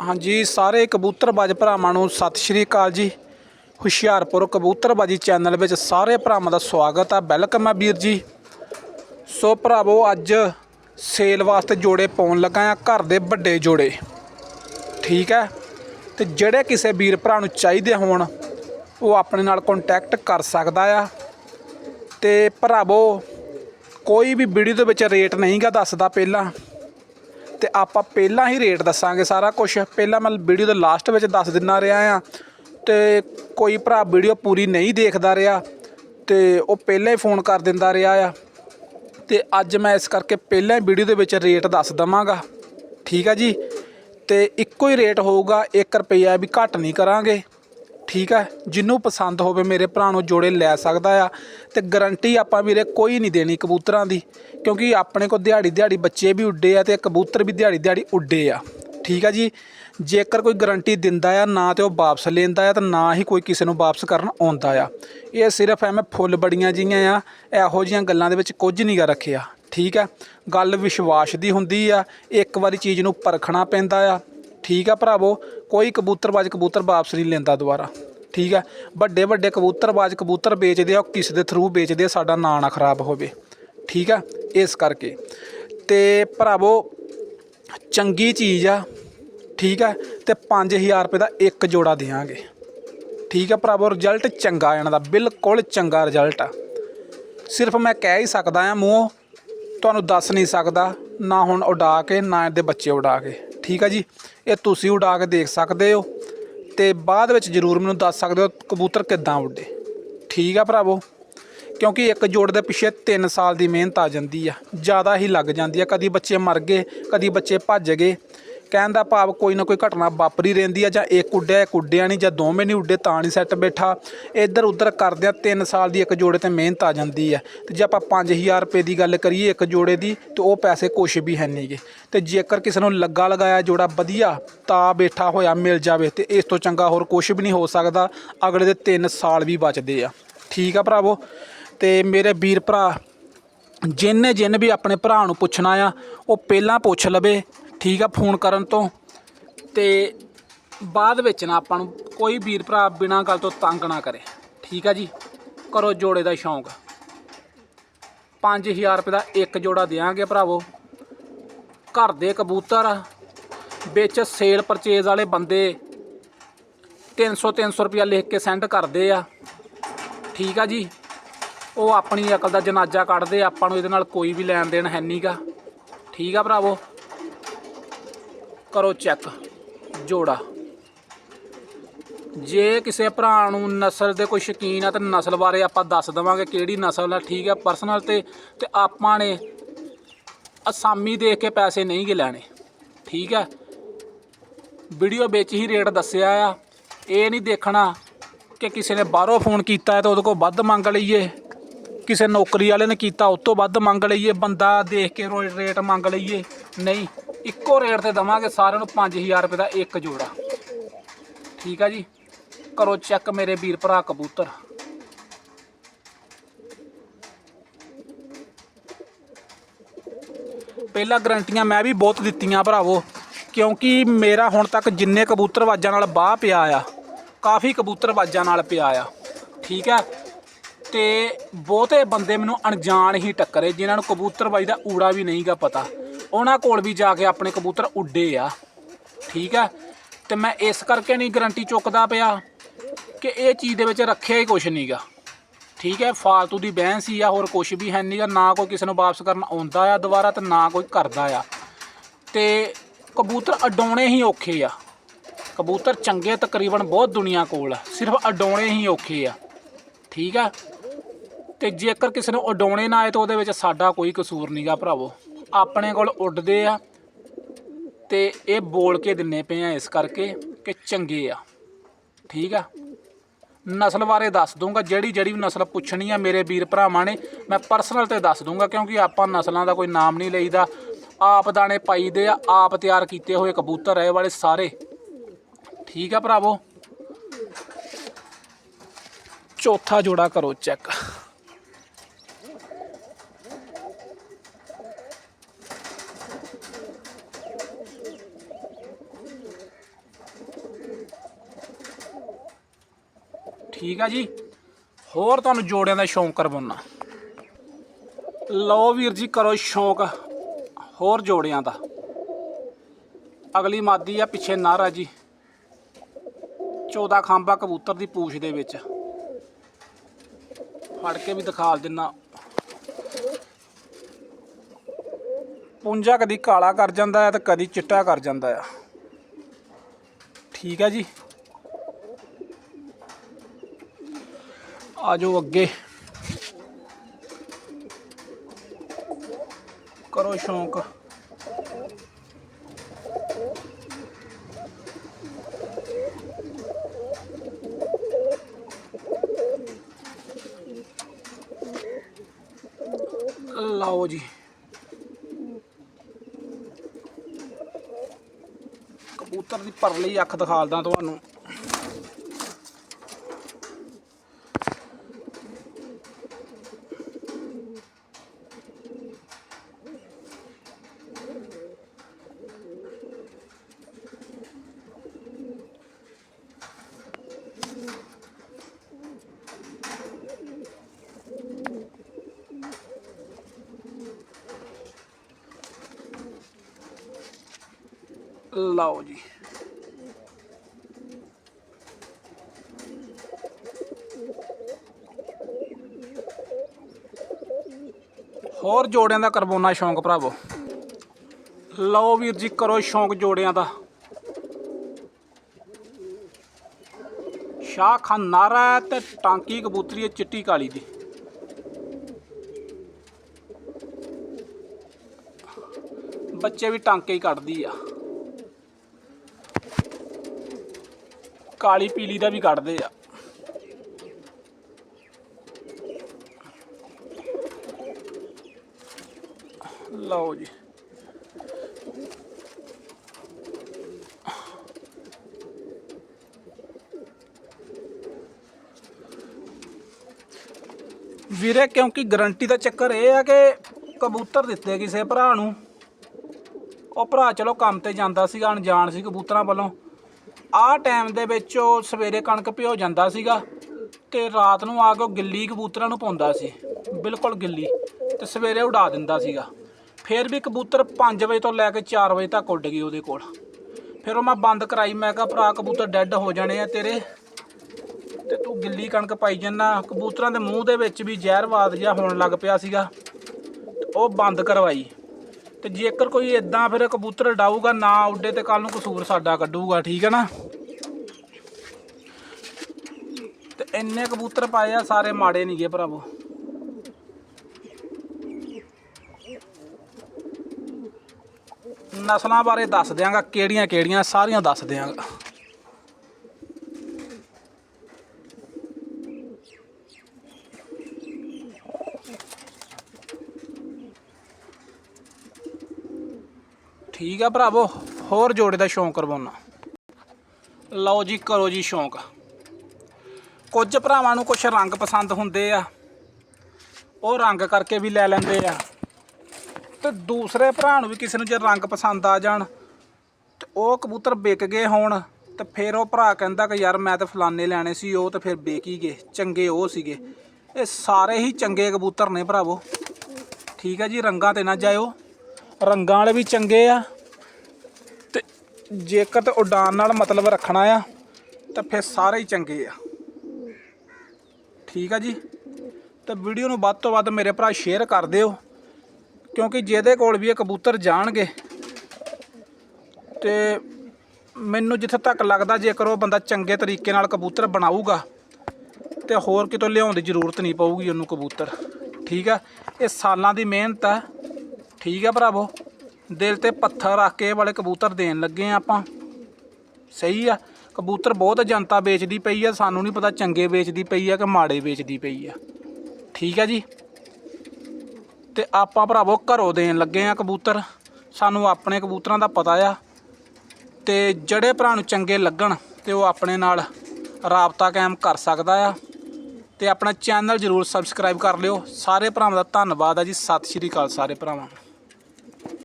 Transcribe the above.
ਹਾਂਜੀ, ਸਾਰੇ ਕਬੂਤਰਬਾਜ਼ ਭਰਾਵਾਂ ਨੂੰ ਸਤਿ ਸ਼੍ਰੀ ਅਕਾਲ ਜੀ। ਹੁਸ਼ਿਆਰਪੁਰ ਕਬੂਤਰਬਾਜੀ ਚੈਨਲ ਵਿੱਚ ਸਾਰੇ ਭਰਾਵਾਂ ਦਾ ਸਵਾਗਤ ਆ। ਵੈਲਕਮ ਆ ਵੀਰ ਜੀ। ਸੋ ਭਰਾਵੋ, ਅੱਜ ਸੇਲ ਵਾਸਤੇ ਜੋੜੇ ਪਾਉਣ ਲੱਗਾ ਆ, ਘਰ ਦੇ ਵੱਡੇ ਜੋੜੇ। ਠੀਕ ਹੈ? ਤੇ ਜਿਹੜੇ ਕਿਸੇ ਵੀਰ ਭਰਾ ਨੂੰ ਚਾਹੀਦੇ ਹੋਣ, ਉਹ ਆਪਣੇ ਨਾਲ ਕੰਟੈਕਟ ਕਰ ਸਕਦਾ ਆ। ਤੇ ਭਰਾਵੋ, ਕੋਈ ਵੀ ਵੀਡੀਓ ਦੇ ਵਿੱਚ ਰੇਟ ਨਹੀਂਗਾ ਦੱਸਦਾ ਪਹਿਲਾਂ। ਤੇ ਆਪਾਂ ਪਹਿਲਾਂ ਹੀ ਰੇਟ ਦੱਸਾਂਗੇ ਸਾਰਾ ਕੁਝ ਪਹਿਲਾਂ ਮੈਂ ਵੀਡੀਓ ਦੇ ਲਾਸਟ ਵਿੱਚ ਦੱਸ ਦਿੰਨਾ ਰਿਹਾ ਆ। ਤੇ ਕੋਈ ਭਰਾ ਵੀਡੀਓ ਪੂਰੀ ਨਹੀਂ ਦੇਖਦਾ ਰਿਹਾ, ਤੇ ਉਹ ਪਹਿਲਾਂ ਹੀ ਫੋਨ ਕਰ ਦਿੰਦਾ ਰਿਹਾ ਆ। ਤੇ ਅੱਜ ਮੈਂ ਇਸ ਕਰਕੇ ਪਹਿਲਾਂ ਹੀ ਵੀਡੀਓ ਦੇ ਵਿੱਚ ਰੇਟ ਦੱਸ ਦਵਾਂਗਾ। ਠੀਕ ਆ ਜੀ? ਤੇ ਇੱਕੋ ਹੀ ਰੇਟ ਹੋਊਗਾ 1 ਰੁਪਈਆ ਵੀ ਘੱਟ ਨਹੀਂ ਕਰਾਂਗੇ। ਠੀਕ ਹੈ ਜਿਹਨੂੰ ਪਸੰਦ ਹੋਵੇ ਮੇਰੇ ਭਰਾ ਨੂੰ ਜੋੜੇ ਲੈ ਸਕਦਾ ਆ ਤੇ ਗਰੰਟੀ ਆਪਾਂ ਵੀਰੇ ਕੋਈ ਨਹੀਂ ਦੇਣੀ ਕਬੂਤਰਾਂ ਦੀ, ਕਿਉਂਕਿ ਆਪਣੇ ਕੋਲ ਦਿਹਾੜੀ ਦਿਹਾੜੀ ਬੱਚੇ ਵੀ ਉੱਡੇ ਆ ਤੇ ਕਬੂਤਰ ਵੀ ਦਿਹਾੜੀ ਦਿਹਾੜੀ ਉੱਡੇ ਆ। ਠੀਕ ਆ ਜੀ, ਜੇਕਰ ਕੋਈ ਗਰੰਟੀ ਦਿੰਦਾ ਆ, ਨਾ ਤੇ ਉਹ ਵਾਪਸ ਲੈਂਦਾ ਆ ਤੇ ਨਾ ਹੀ ਕੋਈ ਕਿਸੇ ਨੂੰ ਵਾਪਸ ਕਰਨ ਆਉਂਦਾ ਆ। ਇਹ ਸਿਰਫ ਐਵੇਂ ਫੁੱਲ ਬੜੀਆਂ ਜੀਆਂ ਆ, ਇਹੋ ਜੀਆਂ ਗੱਲਾਂ ਦੇ ਵਿੱਚ ਕੁਝ ਨਹੀਂਗਾ ਰੱਖਿਆ। ਠੀਕ ਆ ਗੱਲ ਵਿਸ਼ਵਾਸ ਦੀ ਹੁੰਦੀ ਆ, ਇੱਕ ਵਾਰੀ ਚੀਜ਼ ਨੂੰ ਪਰਖਣਾ ਪੈਂਦਾ ਆ ਠੀਕ ਆ ਭਰਾਵੋ, ਕੋਈ ਕਬੂਤਰਬਾਜ਼ ਕਬੂਤਰ ਵਾਪਸ ਨਹੀਂ ਲੈਂਦਾ ਦੁਬਾਰਾ, ਠੀਕ ਆ? ਵੱਡੇ ਵੱਡੇ ਕਬੂਤਰਬਾਜ਼ ਕਬੂਤਰ ਵੇਚਦੇ ਆ, ਉਹ ਕਿਸ ਦੇ ਥਰੂ ਵੇਚਦੇ ਆ, ਸਾਡਾ ਨਾਂ ਨਾ ਖਰਾਬ ਹੋਵੇ, ਠੀਕ ਆ? ਇਸ ਕਰਕੇ। ਤੇ ਭਰਾਵੋ, ਚੰਗੀ ਚੀਜ਼ ਆ, ਠੀਕ ਆ? ਤੇ 5000 ਰੁਪਏ ਦਾ ਇੱਕ ਜੋੜਾ ਦੇਵਾਂਗੇ ਠੀਕ ਆ ਭਰਾਵੋ? ਰਿਜ਼ਲਟ ਚੰਗਾ ਇਹਨਾਂ ਦਾ, ਬਿਲਕੁਲ ਚੰਗਾ ਰਿਜ਼ਲਟ ਆ। ਸਿਰਫ ਮੈਂ ਕਹਿ ਹੀ ਸਕਦਾ ਆ ਮੂੰਹੋਂ, ਤੁਹਾਨੂੰ ਦੱਸ ਨਹੀਂ ਸਕਦਾ, ਨਾ ਹੁਣ ਉਡਾ ਕੇ, ਨਾ ਇਹਦੇ ਬੱਚੇ ਉਡਾ ਕੇ। ਠੀਕ ਆ ਜੀ। ਇਹ ਤੁਸੀਂ ਉਡਾ ਕੇ ਦੇਖ ਸਕਦੇ ਹੋ ਤੇ ਬਾਅਦ ਵਿੱਚ ਜਰੂਰ ਮੈਨੂੰ ਦੱਸ ਸਕਦੇ ਹੋ ਕਬੂਤਰ ਕਿੱਦਾਂ ਉੱਡੇ। ਠੀਕ ਆ ਭਰਾਵੋ। ਕਿਉਂਕਿ ਇੱਕ ਜੋੜ ਦੇ ਪਿੱਛੇ 3 ਸਾਲ ਦੀ ਮਿਹਨਤ ਆ ਜਾਂਦੀ ਆ। ਜ਼ਿਆਦਾ ਹੀ ਲੱਗ ਜਾਂਦੀ ਆ। ਕਦੀ ਬੱਚੇ ਮਰ ਗਏ, ਕਦੀ ਬੱਚੇ ਭੱਜ ਗਏ। ਕਹਿਣ ਦਾ ਭਾਵ ਕੋਈ ਨਾ ਕੋਈ ਘਟਨਾ ਵਾਪਰੀ ਰਹਿੰਦੀ ਆ ਜਾਂ ਇੱਕ ਉੱਡਿਆ ਇੱਕ ਉੱਡਿਆ ਨਹੀਂ ਜਾਂ ਦੋਵੇਂ ਨਹੀਂ ਉੱਡੇ ਤਾਂ ਨਹੀਂ ਸੈੱਟ ਬੈਠਾ। ਇੱਧਰ ਉੱਧਰ ਕਰਦਿਆਂ 3 ਸਾਲ ਦੀ ਇੱਕ ਜੋੜੇ ਤੇ ਮਿਹਨਤ ਆ ਜਾਂਦੀ ਹੈ ਤੇ ਜੇ ਆਪਾਂ 5000 ਰੁਪਏ ਦੀ ਗੱਲ ਕਰੀਏ ਇੱਕ ਜੋੜੇ ਦੀ, ਤੇ ਉਹ ਪੈਸੇ ਕੁਛ ਵੀ ਹੈ ਨਹੀਂਗੇ ਤੇ ਜੇਕਰ ਕਿਸੇ ਨੂੰ ਲੱਗਾ ਲਗਾਇਆ ਜੋੜਾ ਵਧੀਆ, ਤਾਂ ਬੈਠਾ ਹੋਇਆ ਮਿਲ ਜਾਵੇ ਤੇ ਇਸ ਤੋਂ ਚੰਗਾ ਹੋਰ ਕੁਛ ਵੀ ਨਹੀਂ ਹੋ ਸਕਦਾ। ਅਗਲੇ ਦੇ 3 ਸਾਲ ਵੀ ਬਚਦੇ ਆ। ਠੀਕ ਆ ਭਰਾਵੋ? ਤੇ ਮੇਰੇ ਵੀਰ ਭਰਾ ਜਿੰਨੇ ਜਿੰਨ ਵੀ ਆਪਣੇ ਭਰਾ ਨੂੰ ਪੁੱਛਣਾ ਆ, ਉਹ ਪਹਿਲਾਂ ਪੁੱਛ ਲਵੇ। ਠੀਕ ਆ ਫੋਨ ਕਰਨ ਤੋਂ। ਤੇ ਬਾਅਦ ਵਿੱਚ ਨਾ ਆਪਾਂ ਨੂੰ ਕੋਈ ਵੀਰ ਭਰਾ ਬਿਨਾਂ ਗੱਲ ਤੋਂ ਤੰਗ ਨਾ ਕਰੇ। ਠੀਕ ਆ ਜੀ? ਕਰੋ ਜੋੜੇ ਦਾ ਸ਼ੌਂਕ। 5000 ਰੁਪਏ ਦਾ ਇੱਕ ਜੋੜਾ ਦੇਾਂਗੇ ਭਰਾਵੋ। ਘਰ ਦੇ ਕਬੂਤਰ, ਵਿੱਚ ਸੇਲ ਪਰਚੇਜ਼ ਵਾਲੇ ਬੰਦੇ 300 300 ਰੁਪਇਆ ਲਿਖ ਕੇ ਸੈਂਡ ਕਰਦੇ ਆ। ਠੀਕ ਆ ਜੀ? ਉਹ ਆਪਣੀ ਅਕਲ ਦਾ ਜਨਾਜ਼ਾ ਕੱਢਦੇ ਆਪਾਂ ਨੂੰ ਇਹਦੇ ਨਾਲ ਕੋਈ ਵੀ ਲੈਣ ਦੇਣ ਹੈ ਨਹੀਂਗਾ ਠੀਕ ਆ ਭਰਾਵੋ? ਕਰੋ ਚੈੱਕ। ਜੋੜਾ। ਜੇ ਕਿਸੇ ਭਰਾ ਨੂੰ ਨਸਲ ਦੇ ਕੋਈ ਸ਼ੌਕੀਨ ਆ ਤਾਂ ਨਸਲ ਬਾਰੇ ਆਪਾਂ ਦੱਸ ਦਵਾਂਗੇ ਕਿਹੜੀ ਨਸਲ ਆ, ਠੀਕ ਆ ਪਰਸਨਲ ਤੇ ਤੇ ਆਪਾਂ ਨੇ ਅਸਾਮੀ ਦੇਖ ਕੇ ਪੈਸੇ ਨਹੀਂ ਗੇ ਲੈਣੇ। ਠੀਕ ਆ? ਵੀਡੀਓ ਵਿੱਚ ਹੀ ਰੇਟ ਦੱਸਿਆ ਆ। ਇਹ ਨਹੀਂ ਦੇਖਣਾ ਕਿ ਕਿਸੇ ਨੇ ਬਾਹਰੋਂ ਫੋਨ ਕੀਤਾ ਹੈ ਤਾਂ ਉਹਦੇ ਕੋਲ ਵੱਧ ਮੰਗ ਲਈਏ। ਕਿਸੇ ਨੌਕਰੀ ਵਾਲੇ ਨੇ ਕੀਤਾ ਉਸ ਤੋਂ ਵੱਧ ਮੰਗ ਲਈਏ। ਬੰਦਾ ਦੇਖ ਕੇ ਰੋ- ਰੇਟ ਮੰਗ ਲਈਏ। ਨਹੀਂ। ਇੱਕੋ ਰੇਟ ਤੇ ਦਵਾਂਗੇ ਸਾਰਿਆਂ ਨੂੰ 5000 ਰੁਪਏ ਦਾ ਇੱਕ ਜੋੜਾ। ਠੀਕ ਆ ਜੀ? ਕਰੋ ਚੈੱਕ ਮੇਰੇ ਵੀਰ ਭਰਾ ਕਬੂਤਰ। ਪਹਿਲਾਂ ਗਰੰਟੀਆਂ ਮੈਂ ਵੀ ਬਹੁਤ ਦਿੱਤੀਆਂ ਭਰਾਵੋ, ਕਿਉਂਕਿ ਮੇਰਾ ਹੁਣ ਤੱਕ ਜਿੰਨੇ ਕਬੂਤਰਵਾਜਾਂ ਨਾਲ ਬਾਹ ਪਿਆ ਆ, ਕਾਫੀ ਕਬੂਤਰਵਾਜਾਂ ਨਾਲ ਪਿਆ ਆ। ਠੀਕ ਹੈ ਤੇ ਬਹੁਤੇ ਬੰਦੇ ਮੈਨੂੰ ਅਣਜਾਣ ਹੀ ਟੱਕਰੇ, ਜਿਨ੍ਹਾਂ ਨੂੰ ਕਬੂਤਰਬਾਜੀ ਦਾ ਊੜਾ ਵੀ ਨਹੀਂਗਾ ਪਤਾ। ਉਹਨਾਂ ਕੋਲ ਵੀ ਜਾ ਕੇ ਆਪਣੇ ਕਬੂਤਰ ਉੱਡੇ ਆ। ਠੀਕ ਆ? ਤੇ ਮੈਂ ਇਸ ਕਰਕੇ ਨਹੀਂ ਗਰੰਟੀ ਚੁੱਕਦਾ ਪਿਆ ਕਿ ਇਹ ਚੀਜ਼ ਦੇ ਵਿੱਚ ਰੱਖਿਆ ਹੀ ਕੁਝ ਨਹੀਂਗਾ ਠੀਕ ਹੈ? ਫਾਲਤੂ ਦੀ ਬਹਿਸ ਹੀ ਆ, ਹੋਰ ਕੁਝ ਵੀ ਹੈ ਨਹੀਂਗਾ ਨਾ ਕੋਈ ਕਿਸੇ ਨੂੰ ਵਾਪਸ ਕਰਨ ਆਉਂਦਾ ਆ ਦੁਬਾਰਾ ਤੇ ਨਾ ਕੋਈ ਕਰਦਾ ਆ। ਤੇ ਕਬੂਤਰ ਅਡਾਉਣੇ ਹੀ ਔਖੇ ਆ। ਕਬੂਤਰ ਚੰਗੇ ਤਕਰੀਬਨ ਬਹੁਤ ਦੁਨੀਆ ਕੋਲ ਆ। ਸਿਰਫ ਅਡਾਉਣੇ ਹੀ ਔਖੇ ਆ। ਠੀਕ ਆ? ਤੇ ਜੇਕਰ ਕਿਸੇ ਨੂੰ ਉਡਾਉਣੇ ਨਾ ਆਏ ਤਾਂ ਉਹਦੇ ਵਿੱਚ ਸਾਡਾ ਕੋਈ ਕਸੂਰ ਨਹੀਂਗਾ ਭਰਾਵੋ। ਆਪਣੇ ਕੋਲ ਉੱਡਦੇ ਆ ਤੇ ਇਹ ਬੋਲ ਕੇ ਦਿੰਨੇ ਪਏ ਆ ਇਸ ਕਰਕੇ ਕਿ ਚੰਗੇ ਆ। ਠੀਕ ਆ? ਨਸਲ ਬਾਰੇ ਦੱਸ ਦੂੰਗਾ ਜਿਹੜੀ ਜਿਹੜੀ ਵੀ ਨਸਲ ਪੁੱਛਣੀ ਆ ਮੇਰੇ ਵੀਰ ਭਰਾਵਾਂ ਨੇ, ਮੈਂ ਪਰਸਨਲ ਤੇ ਦੱਸ ਦੂੰਗਾ ਕਿਉਂਕਿ ਆਪਾਂ ਨਸਲਾਂ ਦਾ ਕੋਈ ਨਾਮ ਨਹੀਂ ਲਈਦਾ। ਆਪ ਦਾਣੇ ਪਾਈਦੇ ਆ, ਆਪ ਤਿਆਰ ਕੀਤੇ ਹੋਏ ਕਬੂਤਰ ਇਹ ਵਾਲੇ ਸਾਰੇ। ਠੀਕ ਆ ਭਰਾਵੋ? ਚੌਥਾ ਜੋੜਾ ਕਰੋ ਚੈੱਕ ਠੀਕ ਆ ਜੀ। ਹੋਰ ਤੁਹਾਨੂੰ ਜੋੜਿਆਂ ਦਾ ਸ਼ੌਂਕ ਕਰਵਾਉਣਾ ਲਓ ਵੀਰ ਜੀ, ਕਰੋ ਸ਼ੌਂਕ ਹੋਰ ਜੋੜਿਆਂ ਦਾ। ਅਗਲੀ ਮਾਦੀ ਆ ਪਿੱਛੇ ਨਾਰਾ ਜੀ। 14 ਖਾਂਬਾ ਕਬੂਤਰ ਦੀ ਪੂਛ ਦੇ ਵਿੱਚ। ਫੜ ਕੇ ਵੀ ਦਿਖਾਲ ਦਿੰਨਾ। ਪੁੰਜਾ ਕਦੀ ਕਾਲਾ ਕਰ ਜਾਂਦਾ ਹੈ ਤੇ ਕਦੀ ਚਿੱਟਾ ਕਰ ਜਾਂਦਾ ਆ ਠੀਕ ਹੈ ਜੀ। ਆ ਜਾਓ ਅੱਗੇ। ਕਰੋ ਸ਼ੌਂਕ। ਲਾਓ ਜੀ। ਕਬੂਤਰ ਦੀ ਪਰਲੀ ਅੱਖ ਦਿਖਾਲਦਾ ਤੁਹਾਨੂੰ। ਲਓ ਜੀ। ਹੋਰ ਜੋੜਿਆਂ ਦਾ ਕਰਵਾਉਣਾ ਸ਼ੌਂਕ ਭਰਾਵੋ। ਲਓ ਵੀਰ ਜੀ, ਕਰੋ ਸ਼ੌਂਕ ਜੋੜਿਆਂ ਦਾ। ਸ਼ਾਹ ਖਾਨ ਨਾਰਾ ਤੇ ਟਾਂਕੀ ਕਬੂਤਰੀ ਹੈ ਚਿੱਟੀ ਕਾਲੀ ਦੀ। ਬੱਚੇ ਵੀ ਟਾਂਕੇ ਹੀ ਕੱਢਦੀ ਆ। ਕਾਲੀ ਪੀਲੀ ਦਾ ਵੀ ਕੱਢਦੇ ਆ। ਲਓ ਜੀ। ਵੀਰੇ, ਕਿਉਂਕਿ ਗਰੰਟੀ ਦਾ ਚੱਕਰ ਇਹ ਆ ਕਿ ਕਬੂਤਰ ਦਿੱਤੇ ਕਿਸੇ ਭਰਾ ਨੂੰ। ਉਹ ਭਰਾ ਚਲੋ ਕੰਮ ਤੇ ਜਾਂਦਾ ਸੀਗਾ, ਅਣਜਾਣ ਸੀ ਕਬੂਤਰਾਂ ਵੱਲੋਂ। ਆਹ ਟਾਈਮ ਦੇ ਵਿੱਚ ਉਹ ਸਵੇਰੇ ਕਣਕ ਭਿਓ ਜਾਂਦਾ ਸੀਗਾ ਤੇ ਰਾਤ ਨੂੰ ਆ ਕੇ ਉਹ ਗਿੱਲੀ ਕਬੂਤਰਾਂ ਨੂੰ ਪਾਉਂਦਾ ਸੀ, ਬਿਲਕੁਲ ਗਿੱਲੀ ਤੇ ਸਵੇਰੇ ਉਡਾ ਦਿੰਦਾ ਸੀਗਾ। ਫਿਰ ਵੀ ਕਬੂਤਰ 5 ਵਜੇ ਤੋਂ ਲੈ ਕੇ 4 ਵਜੇ ਤੱਕ ਉੱਡ ਗਈ ਉਹਦੇ ਕੋਲ। ਫਿਰ ਉਹ ਮੈਂ ਬੰਦ ਕਰਾਈ, ਮੈਂ ਕਿਹਾ, ਭਰਾ, ਕਬੂਤਰ ਡੈੱਡ ਹੋ ਜਾਣੇ ਆ ਤੇਰੇ ਤੇ ਤੂੰ ਗਿੱਲੀ ਕਣਕ ਪਾਈ ਜੰਨਾ ਕਬੂਤਰਾਂ ਦੇ ਮੂੰਹ ਦੇ ਵਿੱਚ ਵੀ ਜ਼ਹਿਰਵਾਦ ਜਿਹਾ ਹੋਣ ਲੱਗ ਪਿਆ ਸੀਗਾ ਉਹ ਬੰਦ ਕਰਵਾਈ। ਤੇ ਜੇਕਰ ਕੋਈ ਇਦਾਂ ਫਿਰ ਕਬੂਤਰ ਡਾਊਗਾ ਨਾ ਉੱਡੇ ਤੇ ਕੱਲ ਨੂੰ ਕਸੂਰ ਸਾਡਾ ਕੱਢੂਗਾ, ਠੀਕ ਹੈ ਨਾ? ਤੇ ਇੰਨੇ ਕਬੂਤਰ ਪਾਏ ਆ, ਸਾਰੇ ਮਾੜੇ ਨਹੀਂਗੇ ਭਰਾਵੋ। ਨਸਲਾਂ ਬਾਰੇ ਦੱਸ ਦਿਆਂਗਾ ਕਿਹੜੀਆਂ ਕਿਹੜੀਆਂ ਸਾਰੀਆਂ ਦੱਸ ਦਿਆਂਗਾ। ਠੀਕ ਆ ਭਰਾਵੋ, ਹੋਰ ਜੋੜੇ ਦਾ ਸ਼ੌਂਕ ਕਰਵਾਉਣਾ ਲਓ ਜੀ, ਕਰੋ ਜੀ ਸ਼ੌਂਕ। ਕੁਝ ਭਰਾਵਾਂ ਨੂੰ ਕੁਝ ਰੰਗ ਪਸੰਦ ਹੁੰਦੇ ਆ। ਉਹ ਰੰਗ ਕਰਕੇ ਵੀ ਲੈ ਲੈਂਦੇ ਆ। ਤੇ ਦੂਸਰੇ ਭਰਾ ਨੂੰ ਵੀ ਕਿਸੇ ਨੂੰ ਜੇ ਰੰਗ ਪਸੰਦ ਆ ਜਾਣ, ਤੇ ਉਹ ਕਬੂਤਰ ਵਿਕ ਗਏ ਹੋਣ, ਤੇ ਫਿਰ ਉਹ ਭਰਾ ਕਹਿੰਦਾ ਕਿ ਯਾਰ ਮੈਂ ਤਾਂ ਫਲਾਨੇ ਲੈਣੇ ਸੀ, ਉਹ ਤੇ ਫਿਰ ਵਿਕ ਹੀ ਗਏ, ਚੰਗੇ ਉਹ ਸੀਗੇ। ਇਹ ਸਾਰੇ ਹੀ ਚੰਗੇ ਕਬੂਤਰ ਨੇ ਭਰਾਵੋ। ਠੀਕ ਹੈ ਜੀ, ਰੰਗਾਂ ਤੇ ਨਾ ਜਾਇਓ। ਰੰਗਾਂ ਵਾਲੇ ਵੀ ਚੰਗੇ ਆ। ਤੇ ਜੇਕਰ ਤੇ ਉਡਾਨ ਨਾਲ ਮਤਲਬ ਰੱਖਣਾ ਆ, ਤਾਂ ਫਿਰ ਸਾਰੇ ਹੀ ਚੰਗੇ ਆ। ਠੀਕ ਆ ਜੀ। ਤੇ ਵੀਡੀਓ ਨੂੰ ਵੱਧ ਤੋਂ ਵੱਧ ਮੇਰੇ ਭਰਾ ਸ਼ੇਅਰ ਕਰ ਦਿਓ, ਕਿਉਂਕਿ ਜਿਹਦੇ ਕੋਲ ਵੀ ਇਹ ਕਬੂਤਰ ਜਾਣਗੇ, ਤੇ ਮੈਨੂੰ ਜਿੱਥੇ ਤੱਕ ਲੱਗਦਾ ਜੇਕਰ ਉਹ ਬੰਦਾ ਚੰਗੇ ਤਰੀਕੇ ਨਾਲ ਕਬੂਤਰ ਬਣਾਊਗਾ, ਤੇ ਹੋਰ ਕਿਤੋਂ ਲਿਆਉਣ ਦੀ ਜ਼ਰੂਰਤ ਨਹੀਂ ਪਊਗੀ ਉਹਨੂੰ ਕਬੂਤਰ। ਠੀਕ ਆ। ਇਹ ਸਾਲਾਂ ਦੀ ਮਿਹਨਤ ਆ। ਠੀਕ ਆ ਭਰਾਵੋ, ਦਿਲ ਤੇ ਪੱਥਰ ਰੱਖ ਕੇ ਵਾਲੇ ਕਬੂਤਰ ਦੇਣ ਲੱਗੇ ਆ ਆਪਾਂ। ਸਹੀ ਆ, ਕਬੂਤਰ ਬਹੁਤ ਜਨਤਾ ਵੇਚਦੀ ਪਈ ਆ, ਸਾਨੂੰ ਨਹੀਂ ਪਤਾ ਚੰਗੇ ਵੇਚਦੀ ਪਈ ਆ ਕਿ ਮਾੜੇ ਵੇਚਦੀ ਪਈ ਆ। ਠੀਕ ਆ ਜੀ। ਤੇ ਆਪਾਂ ਭਰਾਵੋ ਘਰੋਂ ਦੇਣ ਲੱਗੇ ਆ ਕਬੂਤਰ, ਸਾਨੂੰ ਆਪਣੇ ਕਬੂਤਰਾਂ ਦਾ ਪਤਾ ਆ। ਤੇ ਜਿਹੜੇ ਭਰਾ ਨੂੰ ਚੰਗੇ ਲੱਗਣ, ਤੇ ਉਹ ਆਪਣੇ ਨਾਲ ਰਾਬਤਾ ਕਾਇਮ ਕਰ ਸਕਦਾ ਆ। ਤੇ ਆਪਣਾ ਚੈਨਲ ਜਰੂਰ ਸਬਸਕ੍ਰਾਈਬ ਕਰ ਲਿਓ। ਸਾਰੇ ਭਰਾਵਾਂ ਦਾ ਧੰਨਵਾਦ ਆ ਜੀ। ਸਤਿ ਸ਼੍ਰੀ ਅਕਾਲ ਸਾਰੇ ਭਰਾਵਾਂ।